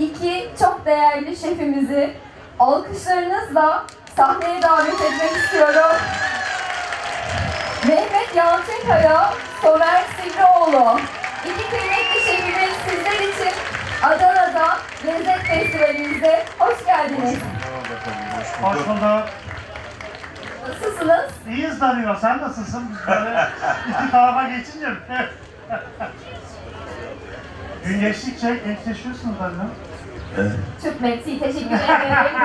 iki çok değerli şefimizi alkışlarınızla sahneye davet etmek istiyorum. Mehmet Yalçınkaya, Somer Sivrioğlu. İki kıymetli şefimiz sizler için Adana'da Lezzet Festivalimizde hoş geldiniz. Hoş bulduk. Nasılsınız? İyiyiz Danilo. Sen nasılsın? Böyle iki tarafa geçince. Gün geçtikçe gençleşiyorsun Danilo. Çok mersi, teşekkür ederim.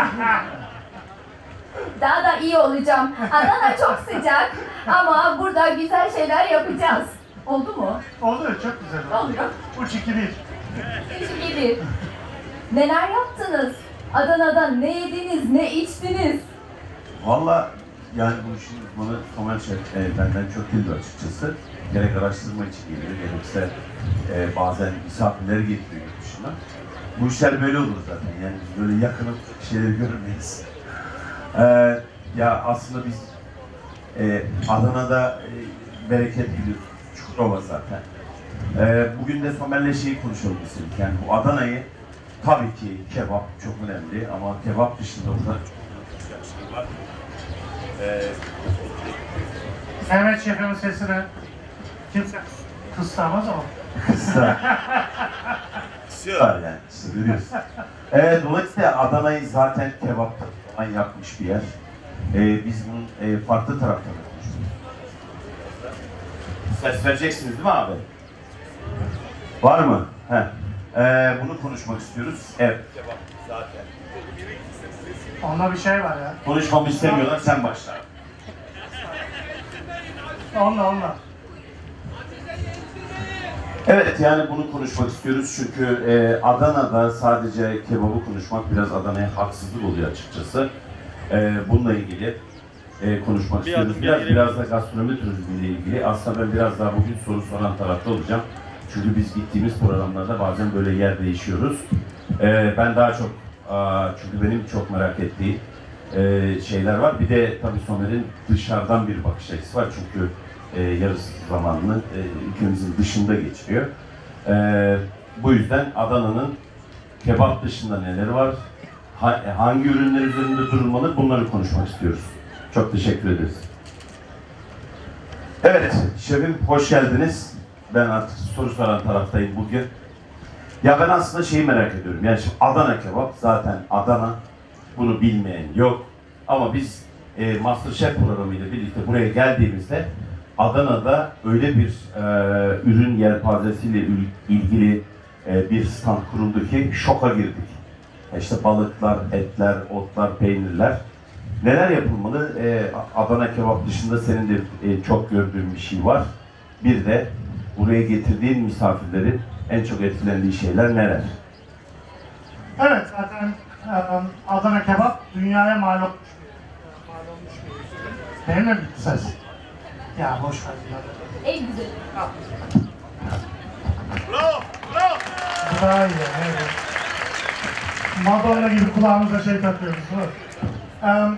Daha da iyi olacağım. Adana çok sıcak ama burada güzel şeyler yapacağız. Oldu mu? Oluyor, çok güzel oldu. Oluyor. Uç iki bir. Teşekkür ederim. Neler yaptınız? Adana'da ne yediniz, ne içtiniz? Valla yani bu işin uzmanı Somer Şef e, benden çok bildi açıkçası. Gerek araştırma için geliyor, gerekse e, bazen misafirleri getiriyor yurt dışına. Bu işler böyle olur zaten yani biz böyle yakınıp şeyleri görmeyiz. E, ya aslında biz e, Adana'da e, bereket biliyoruz. Çukurova zaten. E, bugün de Somer'le şeyi konuşalım istedik. Yani bu Adana'yı tabii ki kebap çok önemli ama kebap dışında burada var. Ee, Mehmet Şef'imin sesini kimse kıstamaz ama. kısa. Kısıyorlar yani, işte görüyorsun. Ee, dolayısıyla Adana'yı zaten kebap falan yapmış bir yer. Ee, biz bunun e, farklı taraflarını konuştuk. Ses vereceksiniz değil mi abi? Var mı? Heh. Ee, bunu konuşmak istiyoruz. Evet. Kebap zaten. Onda bir şey var ya. Konuşmamı istemiyorlar, sen başla. Onunla onunla. Evet yani bunu konuşmak istiyoruz çünkü e, Adana'da sadece kebabı konuşmak biraz Adana'ya haksızlık oluyor açıkçası. E, bununla ilgili e, konuşmak istiyoruz. Biraz, biraz da gastronomi turizmiyle ilgili. Aslında ben biraz daha bugün soru soran tarafta olacağım. Çünkü biz gittiğimiz programlarda bazen böyle yer değişiyoruz. E, ben daha çok, aa, çünkü benim çok merak ettiğim e, şeyler var. Bir de tabii Somer'in dışarıdan bir bakış açısı var. Çünkü e, yarısı zamanını e, ülkemizin dışında geçiriyor. E, bu yüzden Adana'nın kebap dışında neler var, ha- e, hangi ürünler üzerinde durulmalı bunları konuşmak istiyoruz. Çok teşekkür ederiz. Evet, şefim hoş geldiniz. Ben artık soru soran taraftayım bugün. Ya ben aslında şeyi merak ediyorum. Yani şimdi Adana kebap zaten Adana. Bunu bilmeyen yok. Ama biz e, Masterchef programıyla birlikte buraya geldiğimizde Adana'da öyle bir e, ürün yelpazesiyle ilgili e, bir stand kuruldu ki şoka girdik. E İşte balıklar, etler, otlar, peynirler. Neler yapılmalı? E, Adana kebap dışında senin de e, çok gördüğün bir şey var. Bir de buraya getirdiğin misafirlerin en çok etkilendiği şeyler neler? Evet zaten e, Adana kebap dünyaya mal olmuş. Mal olmuş bir. Benim de bitti ses. Ya boş ver. En güzel. Bu daha iyi. Evet. Madonna gibi kulağımıza şey takıyoruz. mi? Em,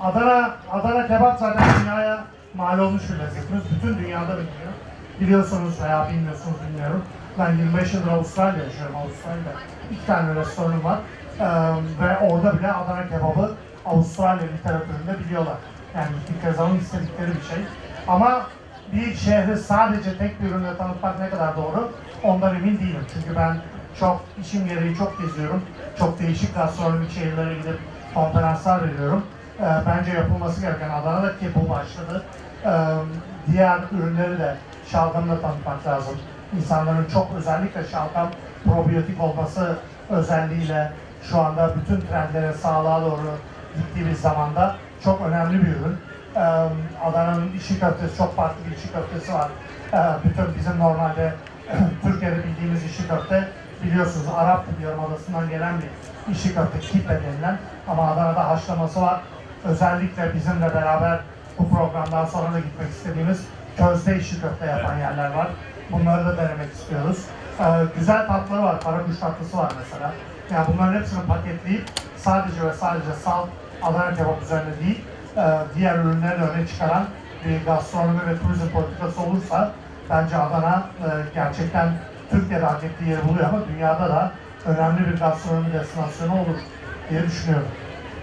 Adana, Adana kebap zaten dünyaya mal olmuş bir lezzetimiz. Bütün dünyada biliniyor. Biliyorsunuz veya bilmiyorsunuz bilmiyorum. Ben 25 yıldır Avustralya yaşıyorum. Avustralya'da iki tane restoranım var. Em, ve orada bile Adana kebabı Avustralya literatüründe biliyorlar. Yani bir kazanın istedikleri bir şey. Ama bir şehri sadece tek bir ürünle tanıtmak ne kadar doğru ondan emin değilim. Çünkü ben çok işim gereği çok geziyorum. Çok değişik gastronomik şehirlere gidip konferanslar veriyorum. Ee, bence yapılması gereken Adana'da ki bu başladı. Ee, diğer ürünleri de şalgamla tanıtmak lazım. İnsanların çok özellikle şalgam probiyotik olması özelliğiyle şu anda bütün trendlere sağlığa doğru gittiğimiz zamanda çok önemli bir ürün. Ee, Adana'nın işi köftesi çok farklı bir işi köftesi var. Ee, bütün bizim normalde Türkiye'de bildiğimiz işi köfte biliyorsunuz Arap Yarımadası'ndan gelen bir işi köfte kitle denilen ama Adana'da haşlaması var. Özellikle bizimle beraber bu programdan sonra da gitmek istediğimiz közde işi köfte yapan yerler var. Bunları da denemek istiyoruz. Ee, güzel tatlıları var. Karakuş tatlısı var mesela. Yani bunların hepsini paketleyip sadece ve sadece salt Adana kebap üzerine değil, e, diğer ürünleri de öne çıkaran bir gastronomi ve turizm politikası olursa bence Adana e, gerçekten Türkiye'de hak ettiği yeri buluyor ama dünyada da önemli bir gastronomi destinasyonu olur diye düşünüyorum.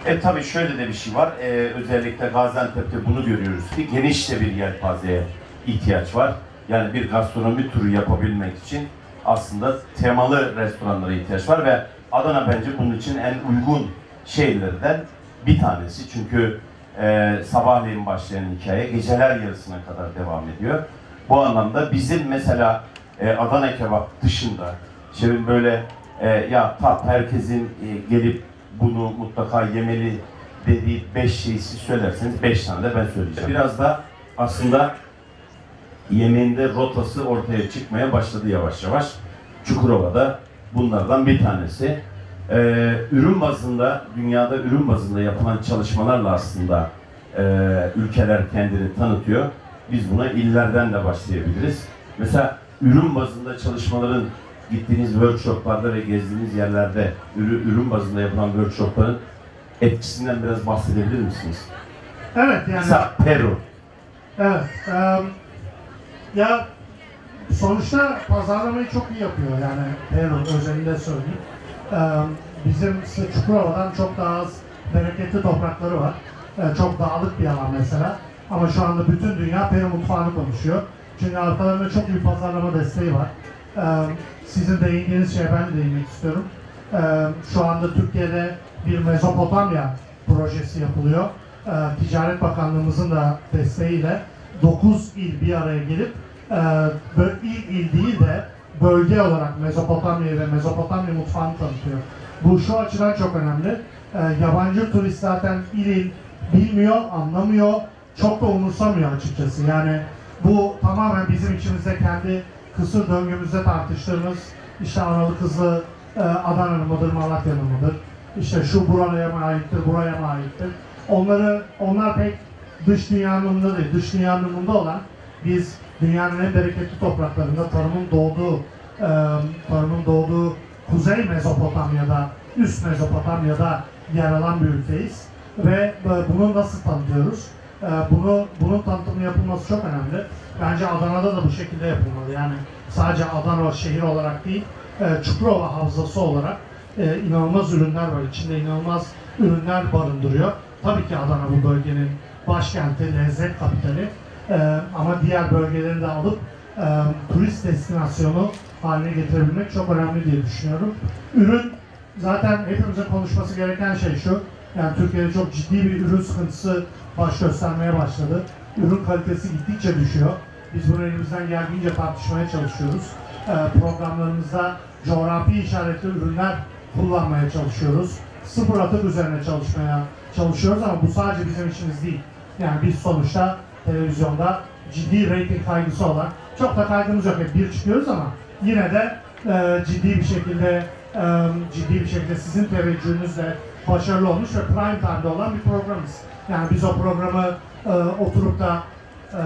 E tabii şöyle de bir şey var. E, özellikle Gaziantep'te bunu görüyoruz ki geniş de bir yelpazeye ihtiyaç var. Yani bir gastronomi turu yapabilmek için aslında temalı restoranlara ihtiyaç var ve Adana bence bunun için en uygun şehirlerden bir tanesi. Çünkü e, sabahleyin başlayan hikaye geceler yarısına kadar devam ediyor. Bu anlamda bizim mesela e, Adana kebap dışında şimdi böyle e, ya tat herkesin e, gelip bunu mutlaka yemeli dediği beş şeyi siz söylerseniz beş tane de ben söyleyeceğim. Biraz da aslında yemeğinde rotası ortaya çıkmaya başladı yavaş yavaş. Çukurova'da bunlardan bir tanesi. Ee, ürün bazında, dünyada ürün bazında yapılan çalışmalarla aslında e, ülkeler kendini tanıtıyor. Biz buna illerden de başlayabiliriz. Mesela ürün bazında çalışmaların gittiğiniz workshoplarda ve gezdiğiniz yerlerde ürün, ürün bazında yapılan workshopların etkisinden biraz bahsedebilir misiniz? Evet yani Mesela Peru. Evet. em, ya sonuçta pazarlamayı çok iyi yapıyor yani Peru özelinde söyleyeyim. Em, bizim Çukurova'dan çok daha az bereketli toprakları var. E, çok dağlık bir alan mesela. Ama şu anda bütün dünya Peru mutfağını konuşuyor. Çünkü arkalarında çok büyük pazarlama desteği var. Em, sizin değindiğiniz şeye ben de değinmek istiyorum. Şu anda Türkiye'de bir Mezopotamya projesi yapılıyor. Ticaret Bakanlığımızın da desteğiyle 9 il bir araya gelip e, il il değil de bölge olarak Mezopotamya'yı ve Mezopotamya mutfağını tanıtıyor. Bu şu açıdan çok önemli. E, yabancı turist zaten il il bilmiyor, anlamıyor, çok da umursamıyor açıkçası. Yani bu tamamen bizim içimizde kendi kısır döngümüzde tartıştığımız işte Analı Kızı e, Adana'nın mıdır, Malatya'nın mıdır? İşte şu buraya mı aittir, buraya mı aittir? Onları, onlar pek dış dünyanın umurunda değil. Dış dünyanın umurunda olan biz dünyanın en bereketli topraklarında tarımın doğduğu, e, tarımın doğduğu Kuzey Mezopotamya'da, üst Mezopotamya'da yer alan bir ülkeyiz. Ve bunu nasıl tanıtıyoruz? Bunu, bunun tanıtımı yapılması çok önemli. Bence Adana'da da bu şekilde yapılmalı. Yani sadece Adana şehir olarak değil, Çukurova havzası olarak inanılmaz ürünler var. İçinde inanılmaz ürünler barındırıyor. Tabii ki Adana bu bölgenin başkenti, lezzet kapitali. E, ama diğer bölgeleri de alıp e, turist destinasyonu haline getirebilmek çok önemli diye düşünüyorum. Ürün zaten hepimizin konuşması gereken şey şu. Yani Türkiye'de çok ciddi bir ürün sıkıntısı baş göstermeye başladı. Ürün kalitesi gittikçe düşüyor. Biz bunu elimizden geldiğince tartışmaya çalışıyoruz. Ee, programlarımızda coğrafi işaretli ürünler kullanmaya çalışıyoruz. Sıfır atık üzerine çalışmaya çalışıyoruz ama bu sadece bizim işimiz değil. Yani biz sonuçta televizyonda ciddi rating kaygısı olan, çok da kaygımız yok bir çıkıyoruz ama yine de e, ciddi bir şekilde e, ciddi bir şekilde sizin teveccühünüzle başarılı olmuş ve prime time'da olan bir programız. Yani biz o programı e, oturup da e,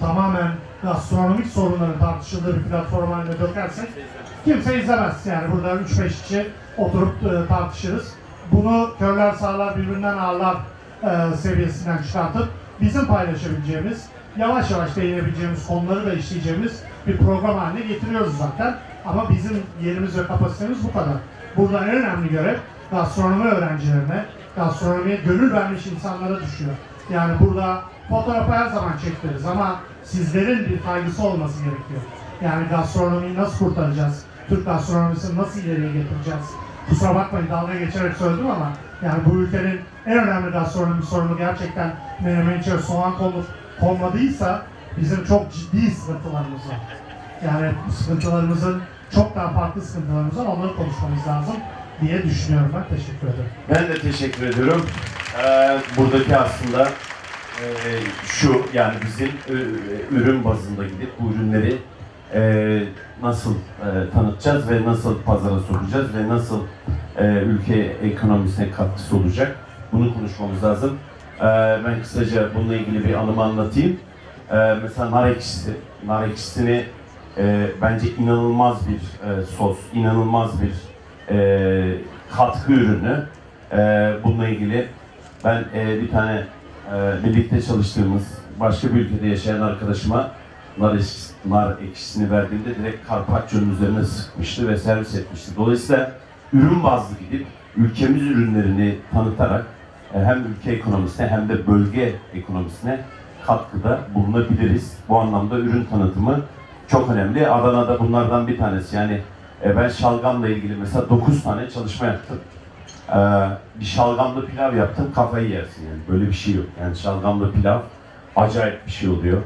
tamamen gastronomik sorunların tartışıldığı bir platform haline dökersek kimse izlemez. Yani burada 3-5 kişi oturup e, tartışırız. Bunu körler sağlar birbirinden ağırlar e, seviyesinden çıkartıp bizim paylaşabileceğimiz, yavaş yavaş değinebileceğimiz konuları da işleyeceğimiz bir program haline getiriyoruz zaten. Ama bizim yerimiz ve kapasitemiz bu kadar. Burada en önemli görev gastronomi öğrencilerine, gastronomiye gönül vermiş insanlara düşüyor. Yani burada fotoğrafı her zaman çektiririz ama sizlerin bir kaygısı olması gerekiyor. Yani gastronomiyi nasıl kurtaracağız? Türk gastronomisini nasıl ileriye getireceğiz? Kusura bakmayın dalga geçerek söyledim ama yani bu ülkenin en önemli gastronomi sorunu gerçekten menemen içine soğan konup konmadıysa bizim çok ciddi sıkıntılarımız var. Yani sıkıntılarımızın çok daha farklı sıkıntılarımız var. Onları konuşmamız lazım diye düşünüyorum ben. Teşekkür ederim. Ben de teşekkür ediyorum. Ee, buradaki aslında e, şu yani bizim e, ürün bazında gidip bu ürünleri e, nasıl e, tanıtacağız ve nasıl pazara sokacağız ve nasıl e, ülke ekonomisine katkısı olacak bunu konuşmamız lazım. E, ben kısaca bununla ilgili bir anımı anlatayım. E, mesela nar ekşisi, nar ekşisini e, bence inanılmaz bir e, sos, inanılmaz bir e, katkı ürünü. E, bununla ilgili ben e, bir tane e, birlikte çalıştığımız başka bir ülkede yaşayan arkadaşıma nar, ekşisi- nar ekşisini verdiğimde direkt karpaccio'nun üzerine sıkmıştı ve servis etmişti. Dolayısıyla ürün bazlı gidip ülkemiz ürünlerini tanıtarak e, hem ülke ekonomisine hem de bölge ekonomisine katkıda bulunabiliriz. Bu anlamda ürün tanıtımı çok önemli. Adana'da bunlardan bir tanesi. Yani e, ben şalgamla ilgili mesela 9 tane çalışma yaptım. E, bir şalgamlı pilav yaptım kafayı yersin yani. Böyle bir şey yok. Yani şalgamlı pilav acayip bir şey oluyor.